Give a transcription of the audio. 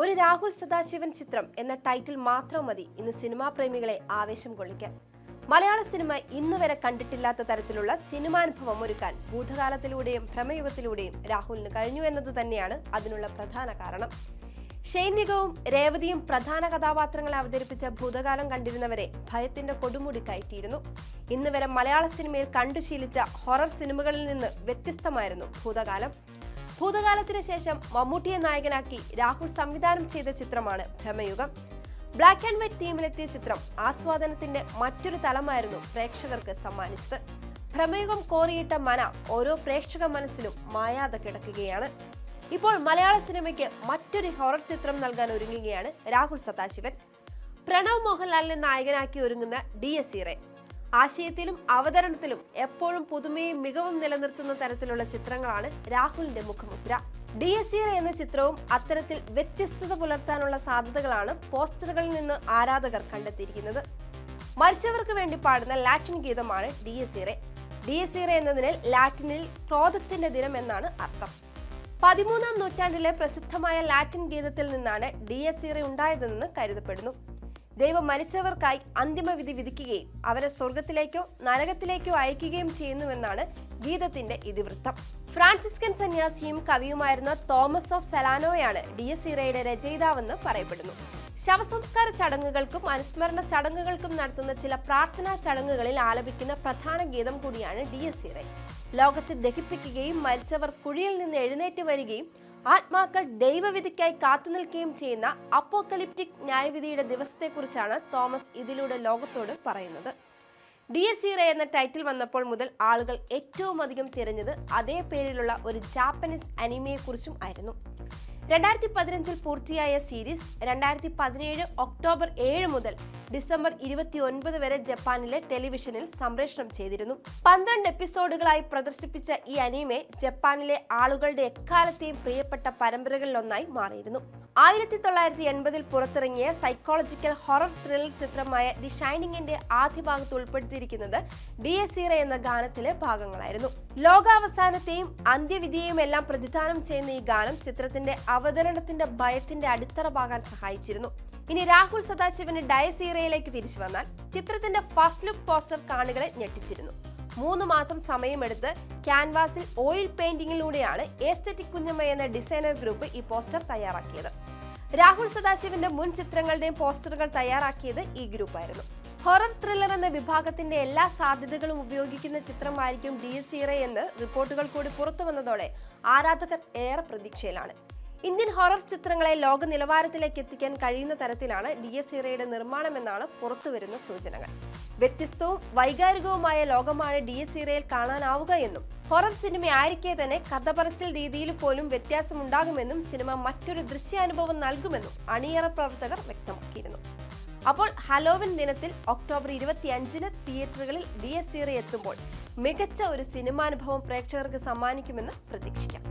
ഒരു രാഹുൽ സദാശിവൻ ചിത്രം എന്ന ടൈറ്റിൽ മാത്രം മതി ഇന്ന് സിനിമാ പ്രേമികളെ ആവേശം കൊള്ളിക്കാൻ. മലയാള സിനിമ ഇന്ന് വരെ കണ്ടിട്ടില്ലാത്ത തരത്തിലുള്ള സിനിമാനുഭവം ഒരുക്കാൻ ഭൂതകാലത്തിലൂടെയും ഭ്രമയുഗത്തിലൂടെയും രാഹുലിന് കഴിഞ്ഞു എന്നത് തന്നെയാണ് അതിനുള്ള പ്രധാന കാരണം. ഷൈനികവും രേവതിയും പ്രധാന കഥാപാത്രങ്ങളെ അവതരിപ്പിച്ച ഭൂതകാലം കണ്ടിരുന്നവരെ ഭയത്തിന്റെ കൊടുമുടി കയറ്റിയിരുന്നു ഇന്ന് വരെ മലയാള സിനിമയിൽ കണ്ടുശീലിച്ച ഹൊറർ സിനിമകളിൽ നിന്ന് വ്യത്യസ്തമായിരുന്നു ഭൂതകാലം. ഭൂതകാലത്തിന് ശേഷം മമ്മൂട്ടിയെ നായകനാക്കി രാഹുൽ സംവിധാനം ചെയ്ത ചിത്രമാണ് ഭ്രമയുഗം. ബ്ലാക്ക് ആൻഡ് വൈറ്റ് തീമിലെത്തിയ ചിത്രം ആസ്വാദനത്തിന്റെ മറ്റൊരു തലമായിരുന്നു പ്രേക്ഷകർക്ക് സമ്മാനിച്ചത്. ഭ്രമയുഗം കോറിയിട്ട മന ഓരോ പ്രേക്ഷക മനസ്സിലും മായാതെ കിടക്കുകയാണ്. ഇപ്പോൾ മലയാള സിനിമയ്ക്ക് മറ്റൊരു ഹൊറർ ചിത്രം നൽകാൻ ഒരുങ്ങുകയാണ് രാഹുൽ സദാശിവൻ. പ്രണവ് മോഹൻലാലിനെ നായകനാക്കി ഒരുങ്ങുന്ന ഡി എസ് ഇറെ ആശയത്തിലും അവതരണത്തിലും എപ്പോഴും പുതുമയും മികവും നിലനിർത്തുന്ന തരത്തിലുള്ള ചിത്രങ്ങളാണ് രാഹുലിന്റെ മുഖമുദ്ര. ഡി എസ് സി എന്ന ചിത്രവും അത്തരത്തിൽ വ്യത്യസ്തത പുലർത്താനുള്ള സാധ്യതകളാണ് പോസ്റ്ററുകളിൽ നിന്ന് ആരാധകർ കണ്ടെത്തിയിരിക്കുന്നത്. മരിച്ചവർക്ക് വേണ്ടി പാടുന്ന ലാറ്റിൻ ഗീതമാണ് ഡി എസ് ഇറെ ഡി എസ് ഇറെ എന്നതിന് ലാറ്റിനിൽ ക്രോധത്തിന്റെ ദിനം എന്നാണ് അർത്ഥം. പതിമൂന്നാം നൂറ്റാണ്ടിലെ പ്രസിദ്ധമായ ലാറ്റിൻ ഗീതത്തിൽ നിന്നാണ് ഡി എസ് ഇറെ ഉണ്ടായതെന്ന് കരുതപ്പെടുന്നു. ദൈവം മരിച്ചവർക്കായി അന്തിമവിധി വിധിക്കുകയും അവരെ സ്വർഗത്തിലേക്കോ നരകത്തിലേക്കോ അയക്കുകയും ചെയ്യുന്നുവെന്നാണ് ഗീതത്തിന്റെ ഇതിവൃത്തം. ഫ്രാൻസിസ്കൻ സന്യാസിയും കവിയുമായിരുന്ന തോമസ് ഓഫ് സെലാനോയാണ് ഡി എസ് ഇറയുടെ രചയിതാവെന്ന് പറയപ്പെടുന്നു. ശവസംസ്കാര ചടങ്ങുകൾക്കും അനുസ്മരണ ചടങ്ങുകൾക്കും നടത്തുന്ന ചില പ്രാർത്ഥനാ ചടങ്ങുകളിൽ ആലപിക്കുന്ന പ്രധാന ഗീതം കൂടിയാണ് ഡി എസ് ഇറ. ലോകത്തെ ദഹിപ്പിക്കുകയും മരിച്ചവർ കുഴിയിൽ നിന്ന് എഴുന്നേറ്റ് വരികയും ആത്മാക്കൾ ദൈവവിധിക്കായി കാത്തുനിൽക്കുകയും ചെയ്യുന്ന അപ്പോക്കലിപ്റ്റിക് ന്യായവിധിയുടെ ദിവസത്തെക്കുറിച്ചാണ് തോമസ് ഇതിലൂടെ ലോകത്തോട് പറയുന്നത്. ഡി എസ് ഇറെ എന്ന ടൈറ്റിൽ വന്നപ്പോൾ മുതൽ ആളുകൾ ഏറ്റവും അധികം തിരഞ്ഞത് അതേ പേരിലുള്ള ഒരു ജാപ്പനീസ് അനിമയെക്കുറിച്ചും ആയിരുന്നു. രണ്ടായിരത്തി പതിനഞ്ചിൽ പൂർത്തിയായ സീരീസ് രണ്ടായിരത്തി പതിനേഴ് ഒക്ടോബർ ഏഴ് മുതൽ ഡിസംബർ ഇരുപത്തി ഒൻപത് വരെ ജപ്പാനിലെ ടെലിവിഷനിൽ സംപ്രേഷണം ചെയ്തിരുന്നു. പന്ത്രണ്ട് എപ്പിസോഡുകളായി പ്രദർശിപ്പിച്ച ഈ അനിമെ ജപ്പാനിലെ ആളുകളുടെ എക്കാലത്തെയും പ്രിയപ്പെട്ട പരമ്പരകളിലൊന്നായി മാറിയിരുന്നു. ആയിരത്തി തൊള്ളായിരത്തി എൺപതിൽ പുറത്തിറങ്ങിയ സൈക്കോളജിക്കൽ ഹൊറർ ത്രില്ലർ ചിത്രമായ ദി ഷൈനിങ്ങിന്റെ ആദ്യ ഭാഗത്ത് ഉൾപ്പെടുത്തിയിരിക്കുന്നത് ഡി എസ് സീറ എന്ന ഗാനത്തിലെ ഭാഗങ്ങളായിരുന്നു. ലോകാവസാനത്തെയും അന്ത്യവിധിയെയും എല്ലാം പ്രതിദാനം ചെയ്യുന്ന ഈ ഗാനം ചിത്രത്തിന്റെ അവതരണത്തിന്റെ ഭയത്തിന്റെ അടിത്തറവാകാൻ സഹായിച്ചിരുന്നു. ഇനി രാഹുൽ സദാശിവന് ഡയസീറയിലേക്ക് തിരിച്ചു വന്നാൽ ചിത്രത്തിന്റെ ഫസ്റ്റ് ലുക്ക് പോസ്റ്റർ കാണികളെ ഞെട്ടിച്ചിരുന്നു. മൂന്ന് മാസം സമയമെടുത്ത് ക്യാൻവാസിൽ ഓയിൽ പെയിന്റിങ്ങിലൂടെയാണ് എസ്തെറ്റിക് കുഞ്ഞമ്മ എന്ന ഡിസൈനർ ഗ്രൂപ്പ് ഈ പോസ്റ്റർ തയ്യാറാക്കിയത്. രാഹുൽ സദാശിവന്റെ മുൻ ചിത്രങ്ങളുടെയും പോസ്റ്ററുകൾ തയ്യാറാക്കിയത് ഈ ഗ്രൂപ്പായിരുന്നു. ഹൊറർ ത്രില്ലർ എന്ന വിഭാഗത്തിന്റെ എല്ലാ സാധ്യതകളും ഉപയോഗിക്കുന്ന ചിത്രമായിരിക്കും ഡി എസ് സീറ എന്ന് റിപ്പോർട്ടുകൾ കൂടി പുറത്തു വന്നതോടെ ആരാധകർ ഏറെ പ്രതീക്ഷയിലാണ്. ഇന്ത്യൻ ഹൊറർ ചിത്രങ്ങളെ ലോക നിലവാരത്തിലേക്ക് എത്തിക്കാൻ കഴിയുന്ന തരത്തിലാണ് ഡി എസ് ഇറയുടെ നിർമ്മാണമെന്നാണ് പുറത്തുവരുന്ന സൂചനകൾ. വ്യത്യസ്തവും വൈകാരികവുമായ ലോകമാണ് ഡി എസ് ഇറയിൽ കാണാനാവുക എന്നും ഹൊറർ സിനിമ ആയിരിക്കെ തന്നെ കഥ പറച്ചിൽ രീതിയിൽ പോലും വ്യത്യാസമുണ്ടാകുമെന്നും സിനിമ മറ്റൊരു ദൃശ്യാനുഭവം നൽകുമെന്നും അണിയറ പ്രവർത്തകർ വ്യക്തമാക്കിയിരുന്നു. അപ്പോൾ ഹലോവിൻ ദിനത്തിൽ ഒക്ടോബർ ഇരുപത്തിയഞ്ചിന് തിയേറ്ററുകളിൽ ഡി എസ് ഇറ എത്തുമ്പോൾ മികച്ച ഒരു സിനിമാനുഭവം പ്രേക്ഷകർക്ക് സമ്മാനിക്കുമെന്ന് പ്രതീക്ഷിക്കാം.